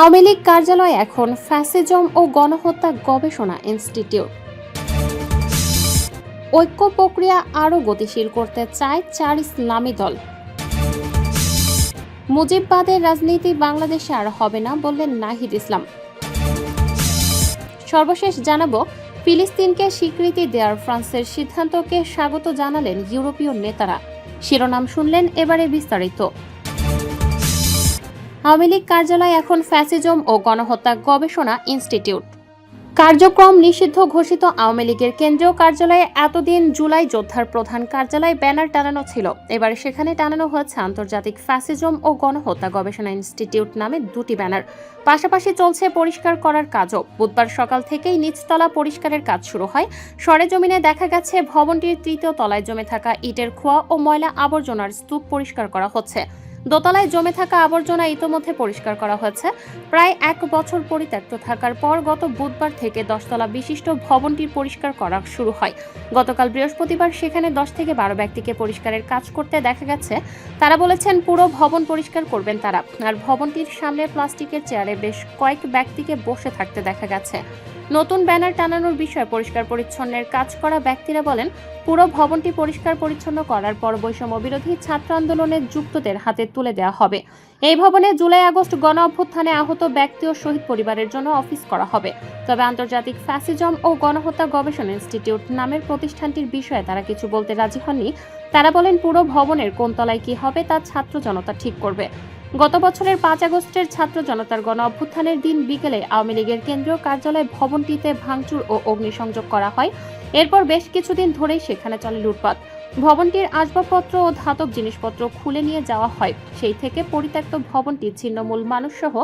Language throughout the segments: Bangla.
আওয়ামী লীগ কার্যালয় এখন ফ্যাসিজম ও গণহত্যা গবেষণা ইনস্টিটিউট। ঐক্য প্রক্রিয়া আরও গতিশীল করতে চায় চার ইসলামী দল। মুজিববাদের রাজনীতি বাংলাদেশে আর হবে না বললেন নাহিদ ইসলাম। সর্বশেষ জানাব, ফিলিস্তিনকে স্বীকৃতি দেওয়ার ফ্রান্সের সিদ্ধান্তকে স্বাগত জানালেন ইউরোপীয় নেতারা। শিরোনাম শুনলেন এবারে বিস্তারিত। আওয়ামী লীগ কার্যালয় এখন ফ্যাসিজম ও গণহত্যা গবেষণা ইনস্টিটিউট। কার্যক্রম নিষিদ্ধ ঘোষিত আওয়ামী লীগের কেন্দ্রীয় কার্যালয়ে এতদিন জুলাই যোদ্ধার প্রধান কার্যালয় ব্যানার টানানো ছিল। এবার সেখানে টানানো হয়েছে আন্তর্জাতিক ফ্যাসিজম ও গণহত্যা গবেষণা ইনস্টিটিউট নামে দুটি ব্যানার। পাশাপাশি চলছে পরিষ্কার করার কাজও। বুধবার সকাল থেকেই নিচতলা পরিষ্কারের কাজ শুরু হয়। সরেজমিনে দেখা গেছে, ভবনটির তৃতীয় তলায় জমে থাকা ইটের খোয়া ও ময়লা আবর্জনার স্তূপ পরিষ্কার করা হচ্ছে। দোতলায় জমে থাকা আবর্জনা ইতোমধ্যে পরিষ্কার করা হয়েছে। প্রায় এক বছর পরিত্যক্ত থাকার পর গত বুধবার থেকে দশতলা বিশিষ্ট ভবনটি পরিষ্কার করা শুরু হয়। গতকাল বৃহস্পতিবার সেখানে দশ থেকে বারো ব্যক্তিকে পরিষ্কারের কাজ করতে দেখা গেছে। তারা বলেছেন, পুরো ভবন পরিষ্কার করবেন তারা। আর ভবনটির সামনে প্লাস্টিকের চেয়ারে বেশ কয়েক ব্যক্তিকে বসে থাকতে দেখা গেছে। নতুন ব্যানার টানানোর বিষয়ে পরিষ্কার পরিচ্ছন্নের কাজ করা ব্যক্তিরা বলেন, পুরো ভবনটি পরিষ্কার পরিচ্ছন্ন করার পর বৈষম্য বিরোধী ছাত্র আন্দোলনের যুক্তদের হাতে তুলে দেওয়া হবে। এই ভবনে জুলাই আগস্ট গণ অভ্যুত্থানে আহত ব্যক্তি ও শহীদ পরিবারের জন্য অফিস করা হবে। তবে আন্তর্জাতিক ফ্যাসিজম ও গণহত্যা গবেষণা ইনস্টিটিউট নামের প্রতিষ্ঠানটির বিষয়ে তারা কিছু বলতে রাজি হননি। তারা বলেন, পুরো ভবনের কোন তলায় কি হবে তা ছাত্র জনতা ঠিক করবে। গত বছরের পাঁচ আগস্টের ছাত্র জনতার গণ অভ্যুত্থানের দিন বিকেলে আওয়ামী লীগের কেন্দ্রীয় কার্যালয় ভবনটিতে ভাঙচুর ও অগ্নিসংযোগ করা হয়। এরপর বেশ কিছুদিন ধরেই সেখানে চলে লুটপাট। ভবনটির আসবাবপত্র ও ধাতব জিনিসপত্র খুলে নিয়ে যাওয়া হয়। সেই থেকে পরিত্যক্ত ভবনটি ছিন্নমূল মানুষসহ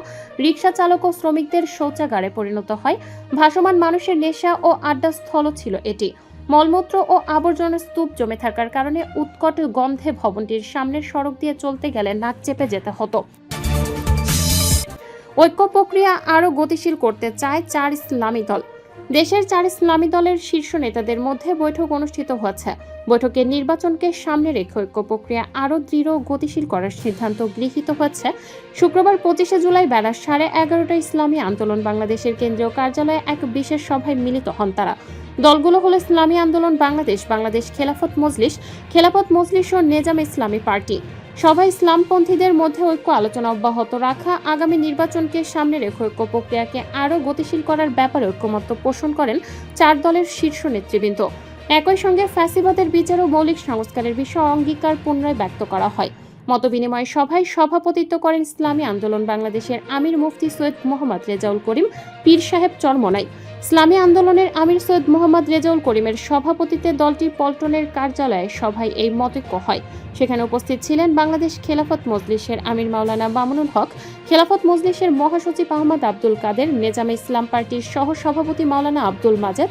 রিক্সা চালক ও শ্রমিকদের শৌচাগারে পরিণত হয়। ভাসমান মানুষের নেশা ও আড্ডাস্থলও ছিল এটি। মলমূত্র ও আবর্জনা স্তূপ জমে থাকার কারণে উৎকট গন্ধে ভবনটির সামনের সড়ক দিয়ে চলতে গেলে নাক চেপে যেতে হতো। ঐক্য প্রক্রিয়া আরও গতিশীল করতে চায় চার ইসলামী দল। দেশের চার ইসলামী দলের শীর্ষ নেতাদের মধ্যে বৈঠক অনুষ্ঠিত হয়েছে বৈঠকে নির্বাচনকে সামনে রেখে ঐক্য প্রক্রিয়া আরও দৃঢ় গতিশীল করার সিদ্ধান্ত গৃহীত হচ্ছে। শুক্রবার পঁচিশে জুলাই বেলা সাড়ে এগারোটা ইসলামী আন্দোলন বাংলাদেশের কেন্দ্রীয় কার্যালয়ে এক বিশেষ সভায় মিলিত হন তারা। দলগুলো হলো ইসলামী আন্দোলন বাংলাদেশ বাংলাদেশ খেলাফত মজলিস খেলাফত মজলিস ও নেজাম ইসলামী পার্টি। সভায় ইসলামপন্থীদের মধ্যে ঐক্য আলোচনা অব্যাহত রাখা, আগামী নির্বাচনকে সামনে রেখে ঐক্য প্রক্রিয়াকে আরও গতিশীল করার ব্যাপারে ঐক্যমত্য পোষণ করেন চার দলের শীর্ষ নেতৃবৃন্দ। একই সঙ্গে ফ্যাসিবাদের বিচার ও মৌলিক সংস্কারের বিষয়ে অঙ্গীকার পুনরায় ব্যক্ত করা হয়। মতবিনিময় সভায় সভাপতিত্ব করেন ইসলামী আন্দোলন বাংলাদেশের আমির মুফতি সৈয়দ মোহাম্মদ রেজাউল করিম, পীর সাহেব চরমনাই। ইসলামী আন্দোলনের আমির সৈয়দ মোহাম্মদ রেজাউল করিমের সভাপতিত্বে দলটির পল্টনের কার্যালয়ে সভায় এই মতৈক্য হয়। সেখানে উপস্থিত ছিলেন বাংলাদেশ খেলাফত মজলিসের আমির মাওলানা মামুনুল হক, খেলাফত মজলিসের মহাসচিব আহমদ আব্দুল কাদের, নেজামে ইসলাম পার্টির সহ সভাপতি মাওলানা আব্দুল মাজেদ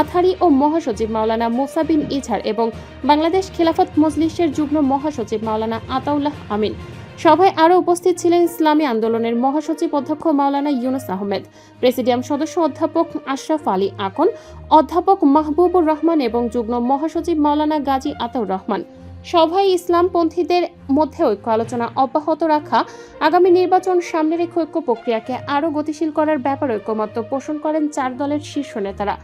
আথারি ও মহাসচিব মাওলানা মোসাবিন ইজহার এবং বাংলাদেশ খেলাফত মজলিসের যুগ্ম মহাসচিব মাওলানা আতাউল্লাহ আমিন। সভায় আরও উপস্থিত ছিলেন ইসলামী আন্দোলনের মহাসচিব অধ্যক্ষ মাওলানা ইউনুস আহমেদ, প্রেসিডিয়াম সদস্য অধ্যাপক আশরাফ আলী আকন, অধ্যাপক মাহবুবুর রহমান এবং যুগ্ম মহাসচিব মাওলানা গাজী আতাউর রহমান। সভায় ইসলামপন্থীদের মধ্যে ঐক্য আলোচনা অব্যাহত রাখা, আগামী নির্বাচন সামনে রেখে ঐক্য প্রক্রিয়াকে আরও গতিশীল করার ব্যাপারে ঐক্যমত্য পোষণ করেন চার দলের শীর্ষ নেতারা।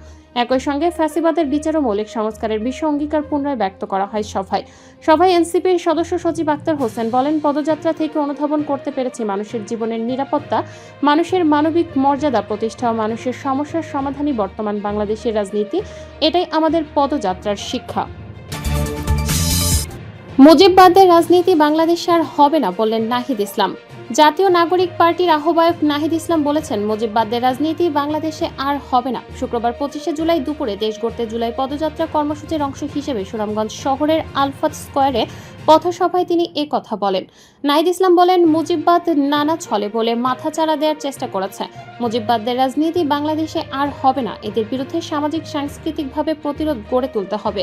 একই সঙ্গে ফ্যাসিবাদের বিচার ও মৌলিক সংস্কারের বিষয়ে অঙ্গীকার পুনরায় ব্যক্ত করা হয় সভায়। সভায় এনসিপির সদস্য সচিব আক্তার হোসেন বলেন, পদযাত্রা থেকে অনুধাবন করতে পেরেছি মানুষের জীবনের নিরাপত্তা, মানুষের মানবিক মর্যাদা প্রতিষ্ঠা ও মানুষের সমস্যার সমাধানই বর্তমান বাংলাদেশের রাজনীতি। এটাই আমাদের পদযাত্রার শিক্ষা। মুজিববাদের রাজনীতি বাংলাদেশে আর হবে না বললেন নাহিদ ইসলাম। জাতীয় নাগরিক পার্টির আহ্বায়ক নাহিদ ইসলাম বলেছেন, মুজিববাদের রাজনীতি বাংলাদেশে আর হবে না। শুক্রবার পঁচিশে জুলাই দুপুরে দেশ গড়তে জুলাই পদযাত্রা কর্মসূচির অংশ হিসেবে সুনামগঞ্জ শহরের আলফাত স্কোয়ারে পথসভায় তিনি এ কথা বলেন। নাইদ ইসলাম বলেন, মুজিববাদ নানা ছলে বলে মাথাচাড়া দেওয়ার চেষ্টা করেছে। মুজিববাদদের রাজনীতি বাংলাদেশে আর হবে না। এদের বিরুদ্ধে সামাজিক, সাংস্কৃতিকভাবে প্রতিরোধ গড়ে তুলতে হবে।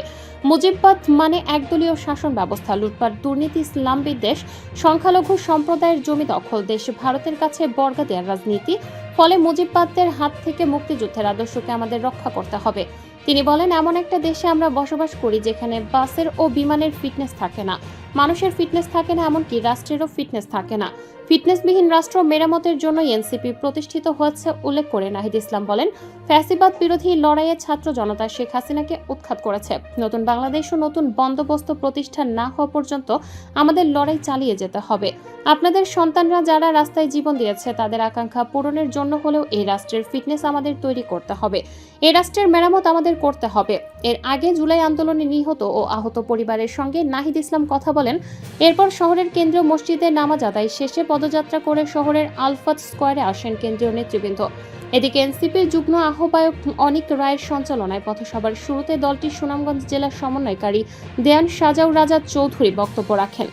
মুজিববাদ মানে একদলীয় শাসন ব্যবস্থা, লুটপাট, দুর্নীতি, ইসলাম বিদ্বেষ সংখ্যালঘু সম্প্রদায়ের জমি দখল, দেশ ভারতের কাছে বর্গা দেওয়ার রাজনীতি। ফলে মুজিববাদদের হাত থেকে মুক্তিযুদ্ধের আদর্শকে আমাদের রক্ষা করতে হবে। তিনি বলেন, এমন একটা দেশে আমরা বসবাস করি যেখানে বাসের ও বিমানের ফিটনেস থাকে না। মানুষের ফিটনেস থাকে না, এমনকি রাষ্ট্রেরও ফিটনেস থাকে না। ফিটনেসবিহীন রাষ্ট্র মেরামতের জন্য এনসিপি প্রতিষ্ঠিত হয়েছে, উল্লেখ করে নাহিদ ইসলাম বলেন। ফ্যাসিবাদ বিরোধী লড়াইয়ে ছাত্র জনতা শেখ হাসিনাকে উৎখাত করেছে। নতুন বাংলাদেশ ও নতুন বন্দোবস্ত প্রতিষ্ঠা না হওয়া পর্যন্ত আমাদের লড়াই চালিয়ে যেতে হবে। আপনাদের সন্তানরা যারা রাস্তায় জীবন দিয়েছে, তাদের আকাঙ্ক্ষা পূরণের জন্য হলেও এই রাষ্ট্রের ফিটনেস আমাদের তৈরি করতে হবে। এই রাষ্ট্রের মেরামত আমাদের করতে হবে। এর আগে জুলাই আন্দোলনে নিহত ও আহত পরিবারের সঙ্গে নাহিদ ইসলাম কথা বলেন। এরপর শহরের কেন্দ্রীয় মসজিদে নামাজ আদায় শেষে পদযাত্রা করে শহরের আলফাত স্কোয়ারে আসেন কেন্দ্রীয় নেতৃবৃন্দ। এদিকে এনসিপির যুগ্ম আহ্বায়ক অনিক রায়ের সঞ্চালনায় পথসভার শুরুতে দলটির সুনামগঞ্জ জেলার সমন্বয়কারী দেয়ান সাজাউ রাজা চৌধুরী বক্তব্য রাখেন।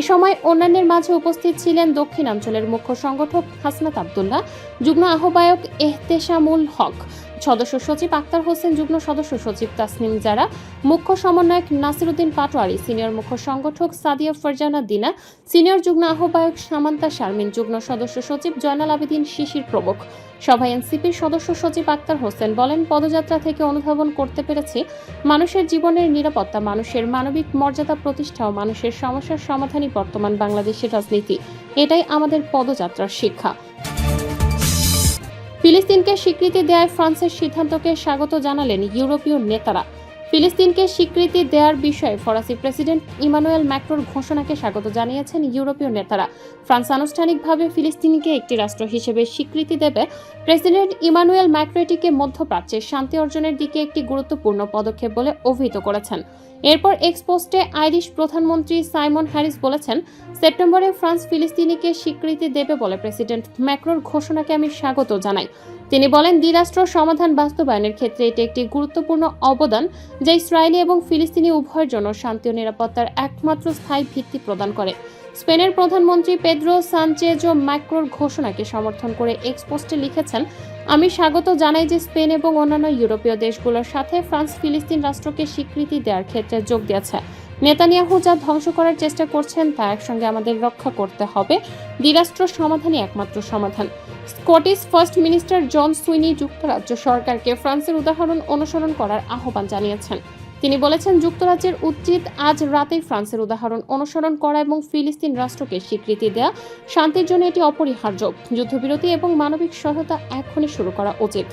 এ সময় অন্যান্যের মাঝে উপস্থিত ছিলেন দক্ষিণাঞ্চলের মুখ্য সংগঠক হাসনাত আবদুল্লাহ, যুগ্ম আহ্বায়ক এহতেশামুল হক, সদস্য সচিব আক্তার হোসেন, যুগ্ম সদস্য সচিব তাসনিম জারা, মুখ্য সমন্বয়ক নাসিরুদ্দিন পাটোয়ারি, সিনিয়র মুখ্য সংগঠক সাদিয়া ফরজানা দিনা, সিনিয়র যুগ্ম আহ্বায়ক সামান্তা শারমিন, যুগ্ম সদস্য সচিব জয়নাল আবেদিন শিশির প্রমুখ। সভায় এনসিপির সদস্য সচিব আক্তার হোসেন বলেন, পদযাত্রা থেকে অনুধাবন করতে পেরেছি মানুষের জীবনের নিরাপত্তা, মানুষের মানবিক মর্যাদা প্রতিষ্ঠা ও মানুষের সমস্যার সমাধানই বর্তমান বাংলাদেশের রাজনীতি। এটাই আমাদের পদযাত্রার শিক্ষা। ফিলিস্তিনকে স্বীকৃতি দেওয়ায় ফ্রান্সের সিদ্ধান্তকে স্বাগত জানালেন ইউরোপীয় নেতারা। ফিলিস্তিনকে স্বীকৃতি দেওয়ার বিষয়ে ফরাসি প্রেসিডেন্ট ইমানুয়েল ম্যাক্রোর ঘোষণাকে স্বাগত জানিয়েছেন ইউরোপীয় নেতারা। ফ্রান্স আনুষ্ঠানিকভাবে ফিলিস্তিনকে একটি রাষ্ট্র হিসেবে স্বীকৃতি দেবে। প্রেসিডেন্ট ইমানুয়েল ম্যাক্রোটিকে মধ্যপ্রাচ্যে শান্তি অর্জনের দিকে একটি গুরুত্বপূর্ণ পদক্ষেপ বলে অভিহিত করেছেন। এরপর এক্সপোস্টে আইরিশ প্রধানমন্ত্রী সাইমন হ্যারিস বলেছেন, সেপ্টেম্বরে ফ্রান্স ফিলিস্তিনিকে স্বীকৃতি দেবে বলে প্রেসিডেন্ট ম্যাক্রোর ঘোষণাকে আমি স্বাগত জানাই। তিনি বলেন, দ্বিরাষ্ট্র সমাধান বাস্তবায়নের ক্ষেত্রে এটি একটি গুরুত্বপূর্ণ অবদান যা ইসরায়েলি এবং ফিলিস্তিনি উভয়ের জন্য শান্তি ও নিরাপত্তার একমাত্র স্থায়ী ভিত্তি প্রদান করে। স্পেনের প্রধানমন্ত্রী পেদ্রো সানচেজো ম্যাক্রোর ঘোষণাকে সমর্থন করে এক্সপোস্টে লিখেছেন, আমি স্বাগত জানাই যে স্পেন এবং অন্যান্য ইউরোপীয় দেশগুলোর সাথে ফ্রান্স ফিলিস্তিন রাষ্ট্রকে স্বীকৃতি দেওয়ার ক্ষেত্রে যোগ দিয়েছে। নেতানিয়াহু যা ধ্বংস করার চেষ্টা করছেন তা একসঙ্গে আমাদের রক্ষা করতে হবে। দ্বিরাষ্ট্র সমাধানই একমাত্র সমাধান। Scottish first minister John Swinney যুক্তরাজ্য সরকারকে ফ্রান্সের উদাহরণ অনুসরণ করার আহ্বান জানিয়েছেন। তিনি বলেছেন, যুক্তরাজ্যের উচিত আজ রাতেই ফ্রান্সের উদাহরণ অনুসরণ করা এবং ফিলিস্তিন রাষ্ট্রকে স্বীকৃতি দেওয়া শান্তির জন্য এটি অপরিহার্য। যুদ্ধবিরতি এবং মানবিক সহায়তা এখনই শুরু করা উচিত।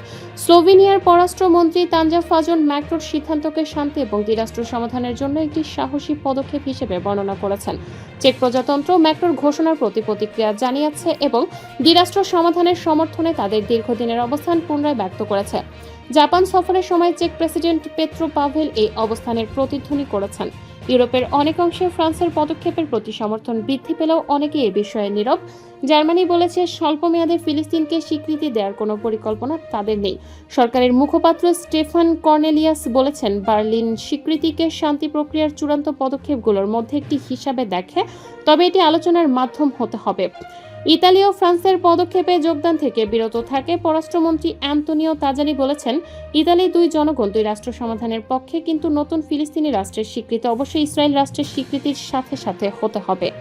স্লোভেনিয়ার পররাষ্ট্রমন্ত্রী তানজা ফাজন ম্যাক্রোর সিদ্ধান্তকে শান্তি এবং দ্বিরাষ্ট্র সমাধানের জন্য একটি সাহসী পদক্ষেপ হিসেবে বর্ণনা করেছেন। চেক প্রজাতন্ত্র ম্যাক্রোর ঘোষণার প্রতি প্রতিক্রিয়া জানিয়েছে এবং দ্বিরাষ্ট্র সমাধানের সমর্থনে তাদের দীর্ঘদিনের অবস্থান পুনরায় ব্যক্ত করেছে। জাপান সফরের সময় চেক প্রেসিডেন্ট পেত্রো পাভেল এই অবস্থানের প্রতিধ্বনি করেছেন। ইউরোপের অনেক অংশে ফ্রান্সের পদক্ষেপের প্রতি সমর্থন বৃদ্ধি পেলেও অনেকে এ বিষয়ে নীরব। জার্মানি বলেছে, স্বল্পমেয়াদে ফিলিস্তিনকে স্বীকৃতি দেওয়ার কোনো পরিকল্পনা তাদের নেই। সরকারের মুখপাত্র স্টেফান কর্নেলিয়াস বলেছেন, বার্লিন স্বীকৃতিকে শান্তি প্রক্রিয়ার চূড়ান্ত পদক্ষেপগুলোর মধ্যে একটি হিসাবে দেখে তবে এটি আলোচনার মাধ্যম হতে হবে। ইতালি ও ফ্রান্সের পদক্ষেপে যোগদান থেকে বিরত থাকে পররাষ্ট্রমন্ত্রী অ্যান্তনিও তাজালি বলেছেন, ইতালি দুই জনগণ, দুই রাষ্ট্র সমাধানের পক্ষে, কিন্তু নতুন ফিলিস্তিনি রাষ্ট্রের স্বীকৃতি, অবশ্যই ইসরায়েল রাষ্ট্রের স্বীকৃতির সাথে সাথে হতে হবে।